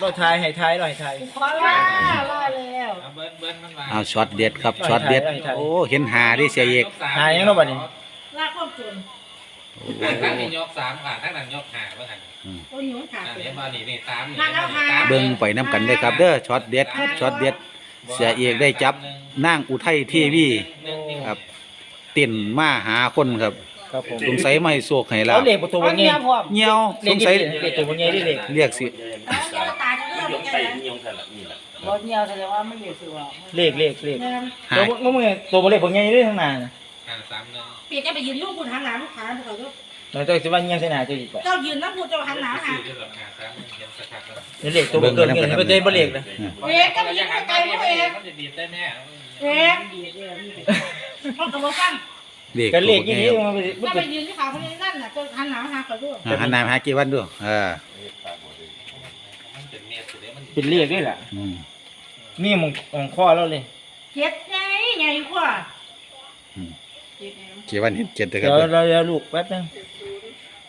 เราทายให้ทายหน่อยทายพอละรอแล้วเอาเบิ้ลเบิ้ลมันมาเอาช็อตเด็ดครับช็อตเด็ดโอ้เห็นหาดิเสียเอกหายังเนาะบัดนี้ ลากความจนทางนั้นนี่ยกสามขาทางนั้นยกห้าเพื่อนตัวหนูขาดอันไปนี้มานี่นี่สามนี่มาแล้วค่ะเบิ่งไปน้ำกันเลยครับเด้อช็อตเด็ดครับช็อตเด็ด เสียเอกได้จับนางอุทัยทีวีครับเต้นมาหาคนครับ ครับผมสงสัยไม่โศกให้เราเอาเหล็กประตูว่าไงเหี่ยวเหล็สกงที่สัยเหล็กตัวว่าไงได้เหล็กเรียกสิแล้วเดี๋ยวตายจะเริ่มยงยังไก่ไงยงไก่ละนี่แหละรถเงียวแสดงว่าไม่เหลือสิวะเหล็กเหล็กเหล็กหาตัวมึงตัวบ่เหล็กว่าไงได้ทั้งนานห้าสามหนึ่งเปลี่ยนจะไปยืนลูกคุณหันหลังลูกค้าบอกว่าเราจะสิว่าเงี้ยใส่หน้าจะดีกว่าเจ้ายืนน้ำพูดเจ้าหันหลังหาสี่ที่หลังห้าสามหนึ่งเขียนสักครั้งแล้วนี่เหล็กตัวบ่เกินเงินนี่บ่ได้บ่เหล็กนะเวกก็มีไกลพวกเองมันจะดีดได้แน่เวกพ่อกระบอกกัน เรียกก็เหล็กตัวอย่างไงนี้มันเป็นมันจะไปเป็นยืนที่ขาคนนี้นั่นน่ะเจ้าหันหลังหาเขาด้วยอ่าหันหน้ามาหากี่วันด้วยเออมันเป็นเมตรสุดเลยมันเป็นเหล็กด้วยล่ะอืมนี่มึงของข้อเราเลยเจ็ดไงไงกว่ากี่วันเห็นเจ็ดเลยครัเดี๋บยวเราเดี๋ยวลูกแป๊บนึง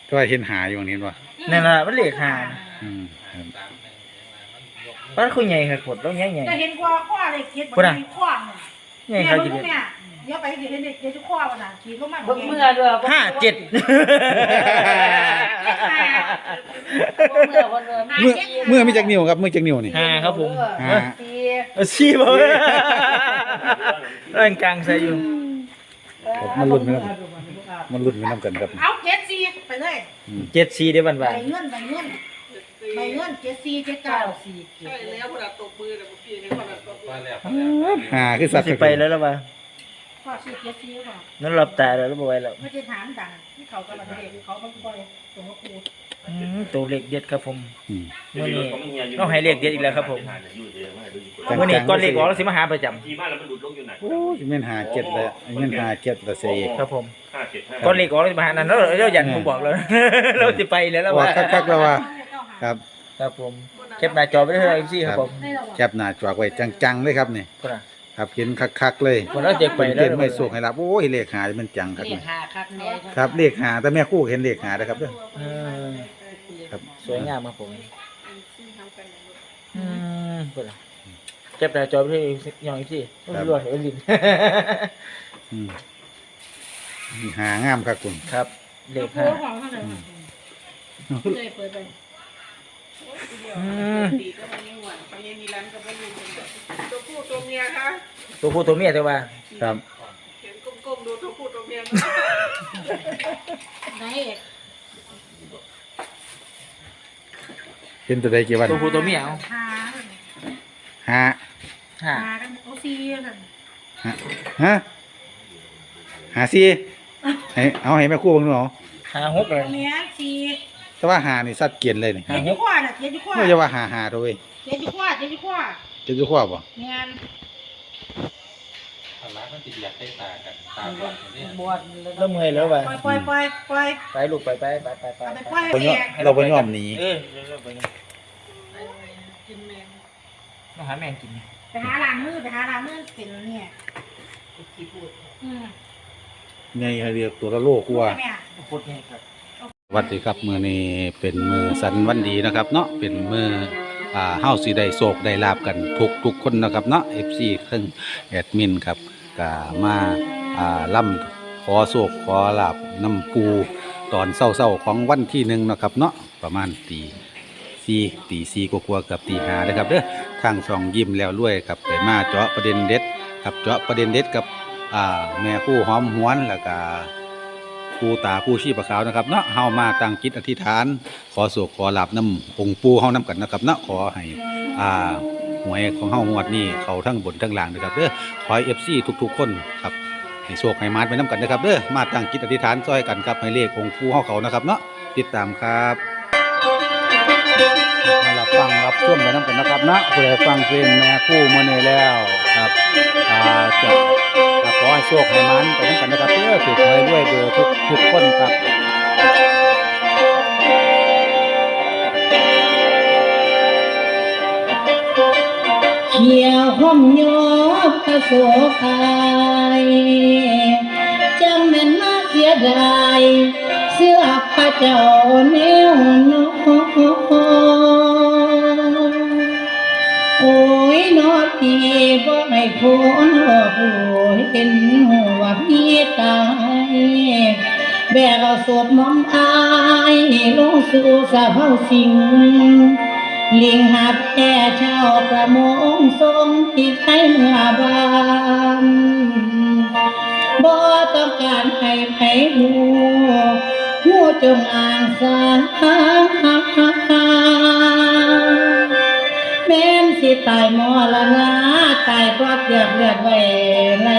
ก็ว่าเห็นหาอยู่ตรงนี้ว่ะนั่นน่ะมันเหล็กหาอืมครับสามหนึ่งมันยกมันคือใหญ่ครับขดแล้วใหญ่ใหญ่ จะเห็นกว่าข้อเลยเจ็ดมันมีข้อเนี่ย ใหญ่เนี่ยครับมึจีงเด็ด เนี่ย เดี๋ยวไปเห็นเด็กเด็กทุกข้อวันน่ะขี่เข้ามาเบิ่งเมื่อด้วยห้าเจ็ดเมื่อวันเดิมเมื่อเมื่อมีจักนิ้วครับเมื่อจักนิ้วนี่ห้าครับผมห้าปีเอาชี้บ่ร่างกลางใส่อยู่ครับมันรุ่นไปน้ำมันรุ่นไปน้ำกันครับเอาเจ็ดสี่ไปเลยเจ็ดสี่ได้บันใบบานเงินใบเงินใบเงินเจ็ดสี่เจ็ดเก้าเก้าสี่เจ็ดว่าแล้วหาคือสัสัตตว์ว์ไปแล้วหรือเปล่า ข้อสี่เจ็ดสี่ก่อนนั่นหลับตาแล้วหรือเปล่าไว้แล้วไม่ใช่ถามดังที่เขากำลังเด็กเขาบางคนตรงว่าครูอืมตัวเล็กเด็ดครับผมอืมมื่อนี้ต้องให้เรียกเด็ดอีกแล้วครับผมจังๆมื่อนี้ก้อนเล็กออกแล้วสิมาหาประจำทีบ้านแล้วมันหลุดลงอยู่ไหน โอ้ยแม่นหาเจ็ดเลยแม่นหาเจ็ดละเสียเอกครับผมห้าเจ็ดห้าก้อนเล็กออกแล้วสิมาหานั่นแล้วเราอยากผมบอกแล้ว เราจะไปแล้วแล้วว่าว่าคักๆแล้วว่าครับครับผมเก็บหน้าจอไว้เลยครับพี่ครับผม แคบหน้าจอไว้จังๆเลยครับนี่คนน่ะ ครับเห็นคักๆเลยคนเราเด็กไปเป็นแล้วเต้นไม่สุกให้รับโอ้ยเลขหามันจังครับเรียนี่กหาคักแน่ครับเลขหาแต่แม่ครู่เห็นเลขหานะครับเด้ออืมครับสวยงามครับผมอืมคนน่ะเก็บหน้าจอไว้เลยอย่างนี้สิรวยเห็นลิ้นอืมหางามครับคุณครับเล็กครูห้าของเขาเลยเลยเปิดไปอืม ตัวผู้ตัวเมียคะ ตัวผู้ตัวเมียแต่ว่า ครับเห็นก้มๆดูตัวผู้ตัวเมียนะไหนเอกเห็นตัวใดกี่วันตัวผู้ตัวเมียเอาหาหาห้าหากันเอาซีกันฮะฮะหาซี่ให้เอาให้แม่ครู่เบิ่งดูเอาห้าหกเลยเมียซีแต่ว่าหานี่สัตว์เกียนเลยนี่เจ็ดจุกว่าน่ะเจ็ดจุกว่าไม่จะว่าหาหาตัวเว้ยเจ็ดจุกว่าเจ็ดจุกว่าจะจะคว้าบ่เมียนทางร้าน มันติดอยากได้ตากันตาบอดเนี่ยบวชเริ่มเมื่อยแล้วว่ะปล่อยปล่อยปล่อยปล่อยไปลูกไปไปไปไปไปเอาไปปล่อยบ่ยอมเราบ่ยอมหนีเออเริ่มไปนี่กินแมงต้องหาแมงกินไปหาล้างมือไปหาล้างมือเป็นเนี่ยอืมไงเรียกตัวละโลกว่าแม่พุทธนี่ครับสวัสดีครับมื้อนี้เป็นมื้อสันวันดีนะครับ เนาะเป็นมื้ออ่าเฮาสิได้โศกได้ลาบกันทุกทุกคนนะครับเนาะ FC เครื่องแอดมินครับ ก็มาอ่าล่ำขอโศกขอลาบน้ำปูตอนเศร้าๆของวันที่หนึ่งนะครับ เนาะประมาณตีสี่ตีสี่กว่าๆกับตีห้านะครับเด้อทางช่องยิ้มแล้วรวยครับไปมาเจาะประเด็นเด็ดครับเจาะประเด็นเด็ดกับอ่าแม่ผู้หอมหวนแล้วก็ปูตาปูชีพขาวนะครับเนาะเฮามาตั้งจิตอธิษฐาน ขอโศกขอหลับน้ำองค์ปูเฮานํกันนะครับเนาะขอให้อ่า หวยของเฮางวดนี้เขาทั้งบนทั้งล่างนะครับเด้อขอให้ FC ทุก ๆ คนครับให้โชคให้มาดไปนํกันนะครับเด้อมาตั้งจิตอธิษฐานซอยกันครับให้เลของค์ปูเฮาเขานะครับเนาะติดตามครับมารับฟังรับช่วมไปนํกันนะครับเนาะผู้ใดฟังเพลงแม่คู่มื้อนี้แล้วครับอ่าจะขอให้โชคให้มันไปทั้งกันนะครับเพื่อถูกหวยด้วยเบอร์ทุกทุกคนครับ เหี่ยวห้อมยกตะโสกายจังแม่นมาเสียดายเสื้อพระเจ้าเนวนอโอ้ยนอตีบ่ให้พ้นหอผู้เห็นหัวพี่ตายแบกเอาศพน้อมอายลงสู่สะเฮาสิง ลิงหาแพ่เช่าประมงทรงที่ไทยเมื่อบานบ่ต้องการให้ไผหูหูจงอ่างสาแม่นสิตายมอละนาตายเพราะเดือดเลือดไว้ใน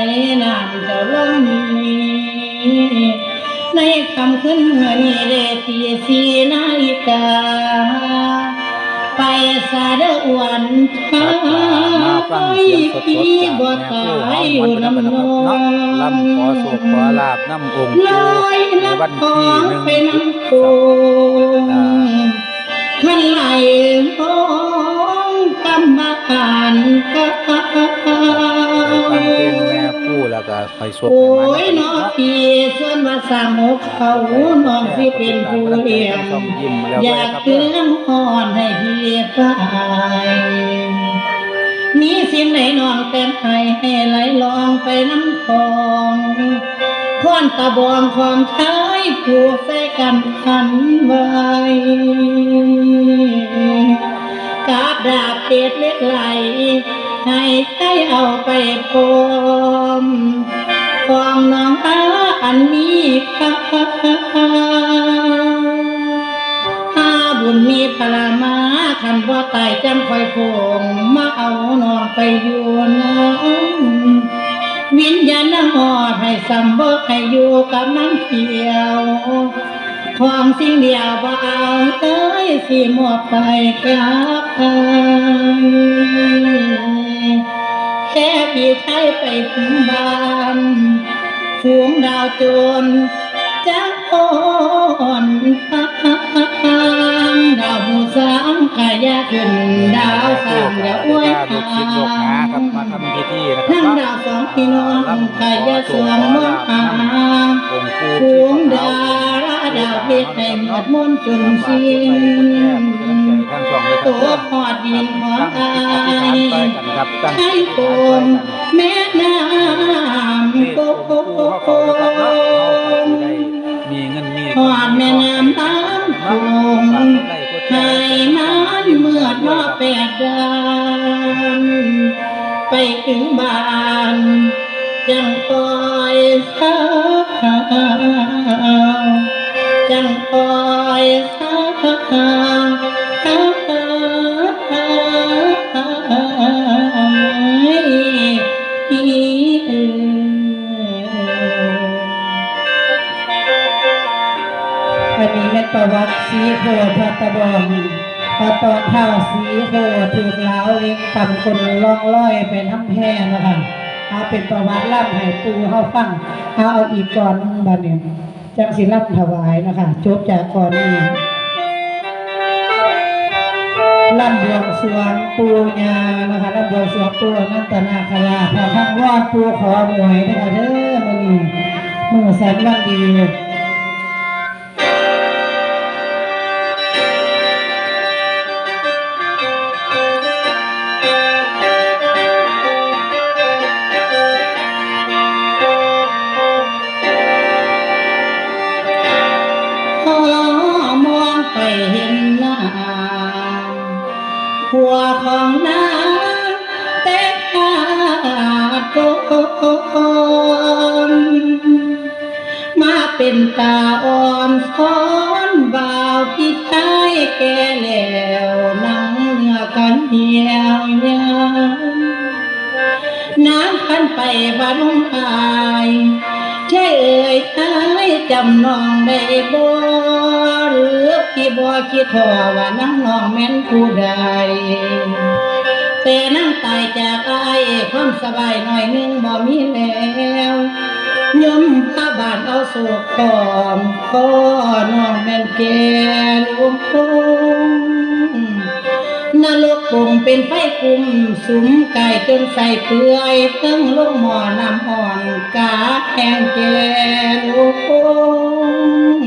น้ำเจ้าลมนี้ในคำขึ้นเมื่อนี้เดตีสีนาฬิกา ไปสาเดออ้วันท้ามาฟังเสียงสดๆจากบ่แม่ตาผู้ยหออมยู่มันน้ำนเนาะองลำขอโศกขอลาบน้ำองค์ลปู่อยในน้ำวันขอที่หนึ่งไปพฤษน้ำโขภางขันไหลน้องกำมาอ่านกาไปฟังเพลงแม่ผู้แล้วก็ไปสวดโอ้ไปมายน้อพี่ส่วนว่าสร้างหกเขาน้องสิเป็นผู้เลี้ยงยิ้มแล้วอยากครับเตือนอ่อนให้พี่ ฝ่ายมีสิ่งไหนนองแต่งให้ให้ไหลลองไปน้ำคลองควนตะบองของชายผูกใส่กันพันไว้กาบดาบเกตเล็กไหล ให้ใช้เอาไปพรมฟองน้องอาอันนี้ค่ะถ้าบุญมีพลามา คันว่าตายจำคอยพงมาเอานองไปอยู่น้ำวิญญาณหอดให้สัมบอกให้อยู่กับน้ำเขียวความสิ่งเดียวบ่เอาเอ้ยสิมอบไปกับใครแค่พี่ชายไปถึงบ้านฝูงดาวโจรจักอ่อน งดาวหูสามขยาขึ้นดาวสามอย่าอ้วยหาศิษย์ลูกหาครับมาทำพิธีนะครัทั้งดาวสองพี่น้องขยาสวงมองหาองค์ปู่ฝูงดาราดาวเพชรให้หมดมนจนสิ้นช่องตัวพอดดินของอายครับตั้งให้โกมแม่น้ำโกโกมีเงินมีหอดแม่น้ำ น้ำโขงให้มันเมื่อรอแปดเดือนไปถึงบ้านยังคอยสาวจังคอยสอัน โคพระตะบองพระตอนเท่าสีโคถือเล้าวเล็กตำคนล่องร้อยไปน้ำแพร่นะคะเอาเป็นประวัติล่ำให้ปูเข้าฟังเอาเอาอีกก่อนหนึ่งบัดเนี่ยจังสิล่ำถวายนะคะจบจากก่อนนี้ล่ำบวงสวงปูญานะคะล่ำบวงสวงปูนันตนาคราพระทั้งวอดปูขอหวยนะคะเด้อมื้อนี้มื้อแสนวันดี มาเป็นตาอ่อนซ้อนบ่าวพี่ชายแก่แล้วนังเนื้อกันเหี่ยวยามน้ำพันไปบ้านองอายใช่เอ่ยอายจำนองได้บ่หรือพี่บ่คิดพอว่านังน้องแม่นผู้ใดแต่นั่งตายจากอายความสบายหน่อยหนึงบ่มีแล้ว ยมพาบานเอาโศกกอมก็น้องแม่นแก่ลุงคงนรกปุ่งเป็นไฟกลุ่มสุมไก่จนใส่เปื่อยเพิ่งลงหมอน้ำอ่อนกาแห้งแก่ลุงคง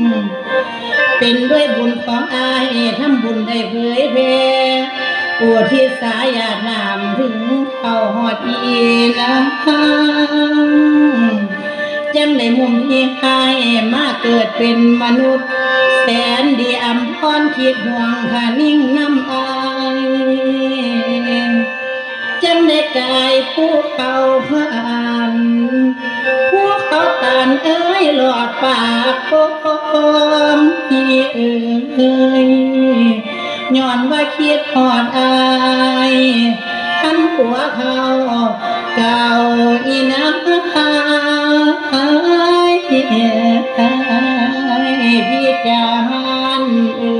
เป็นด้วยบุญของอายทำบุญได้เผยแผ่ปวดที่สายาดน้ำถึงเข้าหอดอีลัง จำในมุมที่ใครมาเกิดเป็นมนุษย์ แสนดีอำพรคิดห่วงค่ะนิ่งน้ำอายจำในกายผู้เขาผ่านผู้เขาตานเอ้ยหลอดปากโคมที่เอ้ยย้อนว่าคิดหอดอายท่านผัวเขาเก่าอีน้ำอา ยพี่จานเอ้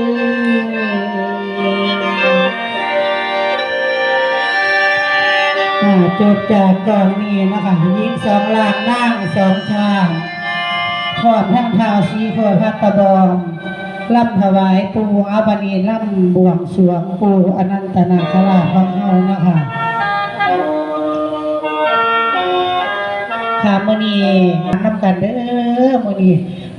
ยจบจากก่อนนี้นะคะยิงสองลากนั่งสองชางทอดทั้งเท้าสีโคพัตตะบองล่ำถวายปูอาบานีล่ำบวงสรวงปูอนันตนาคราชของเฮานะคะ ค่ะมื่อนี้น้ำกันเด้อมื่อนี้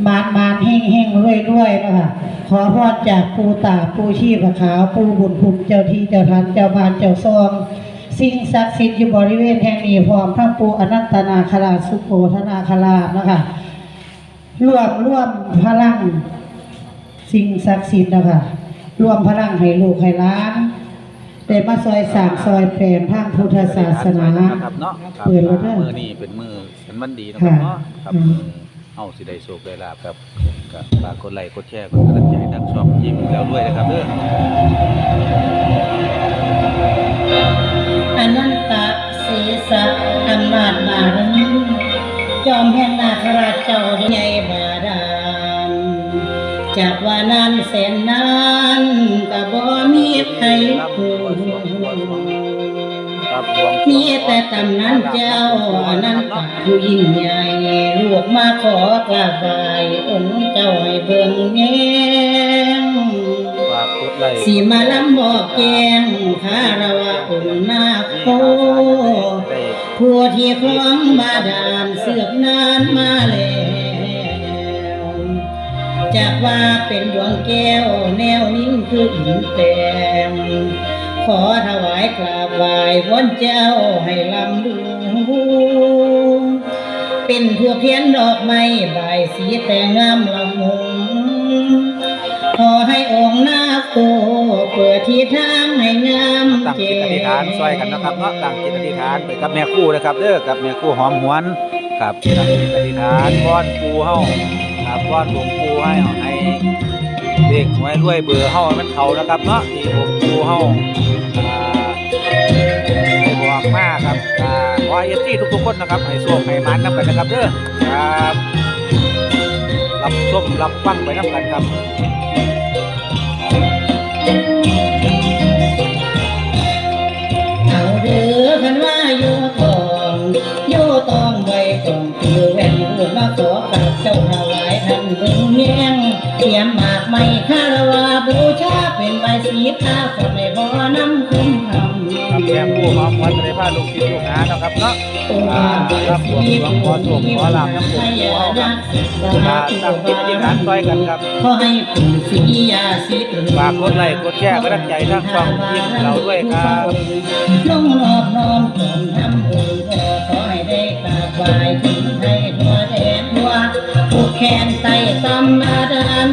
มานมานแห้งแห้งรวยรวยนะคะขอพรจากปูตาปูชีพขาวปูบุญภูมิเจ้าที่เจ้าทานเจ้าบานเจ้าซองสิ่งศักดิ์สิทธิ์อยู่บริเวณแห่งนี้พร้อมทั้งปูอนันตนาคราชสุโขธนาคราชนะคะรวมร่วมพลัง สิ่งศักดิ์สิทธิ์นะคะรวมพลังให้ลูกให้ล้าน ได้มาซอยสร้างซอยแปลงทางพุทธศาสนา ครับเนาะครับเปิดแล้วเด้อมือนี้เป็นมือสันวันดีนะครับเนาะครับอืมมือเฮาสิได้โชคได้ลาบครับก็ฝากกดไลค์กดแชร์กดกำลังใจทางช่องยิ้มแล้วด้วยนะครับเด้อ อนันตศีสะอำนาจบารมีจอมแห่งนาคราชเจ้าใหญ่บาดาล จากว่านั้นแสนนานก็บ่มีใครรู้ครับบวงสรวงมีแต่ตำนั้นเจ้าอนันตผู้ยิ่งใหญ่ลูกมาขอกราบไหว้องค์เจ้าให้เบิ่งแยงฝากกดไลค์สีมาลำบอกแกงคารวะองค์นาโคได้ผู้ที่คล้องบาดาลเสือกนานมาแล้ว จากว่าเป็นดวงแก้วแนวนิ่งคืออินแตงขอถวายกราบไหว้พ้นเจ้าให้ลำดูเป็นเพื่อเพียนดอกไม้ใบายสีแต่งงามละมุงขอให้องค์นาโคเปิดที่ทางให้งามตั้งจิตอธิษฐานซอยกันนะครับเนาะตั้งจิตอธิษฐานไปกับแม่ครู่นะครับเด้อกับแม่ครู่หอมหวนครับตั้งจิตอธิษฐานวอนปูเฮา ครับวอนหลวงปู่ให้ให้เด็กไว้ด้วยเบอร์เฮามันเขานะครับเนาะที่หลวงปู่เฮาอ่าได้บอกมากครับอ่าขอเอฟซีทุกๆคนนะครับให้โชคให้มันนํกันนะครับเด้อครับรับชมรับฟังไปนํกันครับ ครับผมหลวงพ่อส่งขอลาบน้ำผมผู้เฮาครับมาตั้งจิตอธิษฐานซอยกันครับขอให้ปู่ศรียาสิทธิ์ฝากกดไลค์กดแชร์กำลังใจทางช่องยิ้มเราด้วยครับลงนอบน้อมตนทำบุญขอขอให้ได้กราบไหว้ถึงให้ทั่วแดนทั่วผู้แขนไต่ตำนาดาน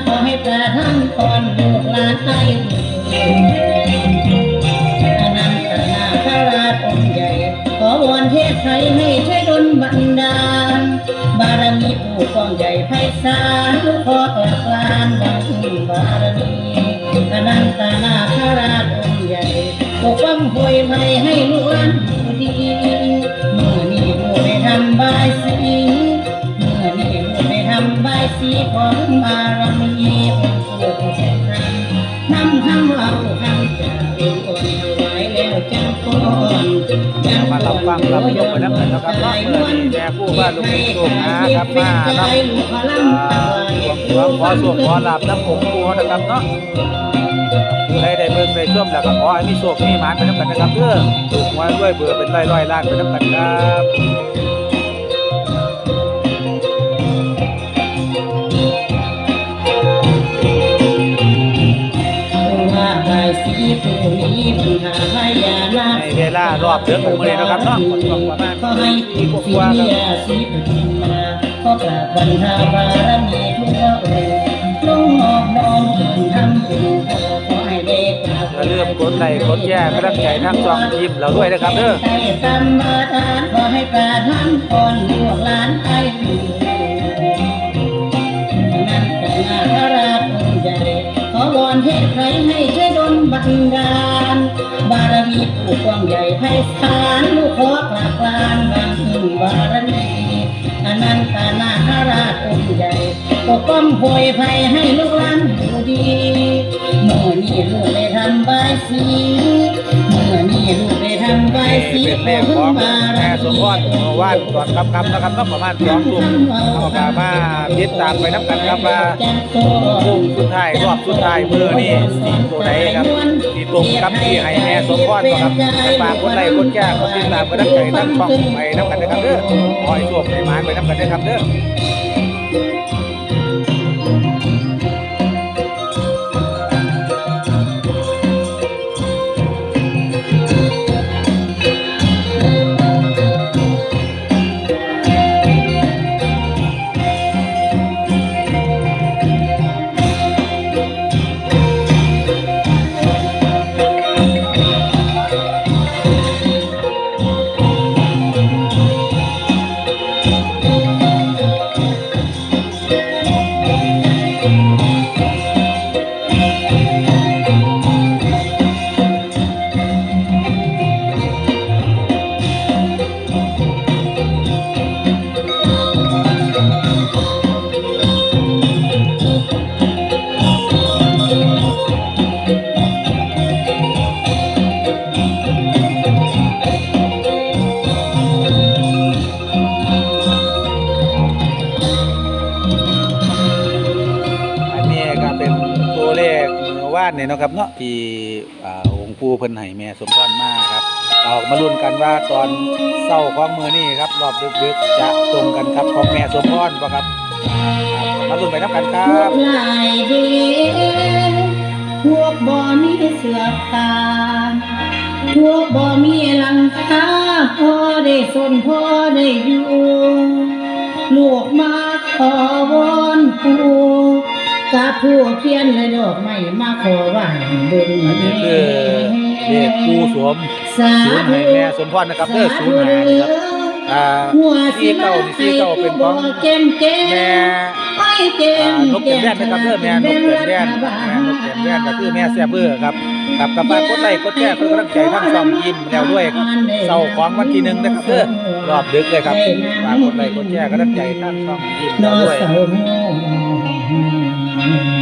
ญ่ไพศาลขอกลับลานบังบารมีอนันตนาคราชองค์ใหญ่ปกป้องป่วยภัยให้ลูกหลานอยู่ดีเมื่อนี้ลูกได้ทำบายสีเมื่อนี้ลูกได้ทำบายสีของบารมีองค์ปู่แสนำนำคำเอาคำจากองค์อ่อน มารับฟังรับชมไปน้วกันนะครับเนาะเมื่อนี้แม่ครู่ว่าลูกศิษย์ลูกหาครับมารับหลวงขอโชคขอลาบน้ำผมปูนะครับเนาะผู้ใดได้เบิ่งได้ชมแล้วก็ขอให้มีโชคมีหมานไปน้ำกันนะครับเพื่อถูกหวยด้วยเบื่อเป็นร้อยร้อยล้านไปน้ำกันครับ รอบเดือนของมือนี้นะครับเนาะช่วงประมาณขอให้ปีกว่าครับยาสีปฐินมาขอกราบบรรดาบารมีทุกระองค์ลงหอบนอมถึงทำเป็นขอให้ได้กราบอย่าลืมกดไลค์กดแชร์กำลังใจทางช่องยิ้มเราด้วยนะครับเด้อใจตามมาทานขอให้ประทานพรลูกหลานไอ้ดีนั่นเป็นนาคราชใหญ่ขอวอนเทพไทยให้ช่วยดลบันดาล ผู้กว้างใหญ่ให้สารลูกขอกลาบลานบางพึ่งบารมีอนันตนาคราชองค์ใหญ่ปกป้องโพยภัยให้ลูกหลานอยู่ดีเมื่อนี้ลูกได้ทำใบายสี เมื่อนี่ลูกได้ทำใบสีเป็นเลขของแม่สมพรเมื่อวานตอนค่ำๆนะครับเนาะประมาณสองทุ่มเอากามาติดตามไปน้ำกันครับว่าพุ่งสุดท้ายรอบสุดท้ายเมื่อนี่สีตัวไหนครับสีตรงกับที่ให้แม่สมพรบ่ครับฝากกดไลค์กดแชร์กดติดตามไปน้ำใจทั้งช่องไปน้ำกันนะครับเด้อคอยสวมในมานไปน้ำกันนะครับเด้อ ที่อ่าองค์ปู่เพิ่นให้แม่สมพรมาครับเรามาลุ้นกันว่าตอนเศร้าของมือนี่ครับรอบดึกๆจะตรงกันครับของแม่สมพรบ่ครับครับมาลุ้นไปนับกันครัพวบกลายเดพวกบ่มีเสือผ้าพวกบ่มีหลังคาพอได้สนพอได้อยู่ ลูกมาขอวอนปู่ กับผู้เพียนและดอกไม้มาขอไหว้เบิ่งอันนี้คือเลขปู่สวมสาศูนย์ให้แม่สมพรนะครับเด้อศูนย์หานี่ครับอ่าหัวที่เก้านี่ที่เก้าเป็นของเกมเกมแม่ไอ้เกอ่านกแก้มแดนนะครับเด้อแม่นกแก้มแดนแม่นกแก้มแดนก็คือแม่แซ่บเบอร์ครับกับกับฝากกดไลค์กดแชร์เพื่อกำลังใจทั้งช่องยิ้มแล้วด้วยเสาร์ของวันที่หนึ่งนะครับเด้อรอบดึกเลยครับฝากกดไลค์กดแชร์กำลังใจทั้งช่องยิ้มนแล้วอด้วย เสา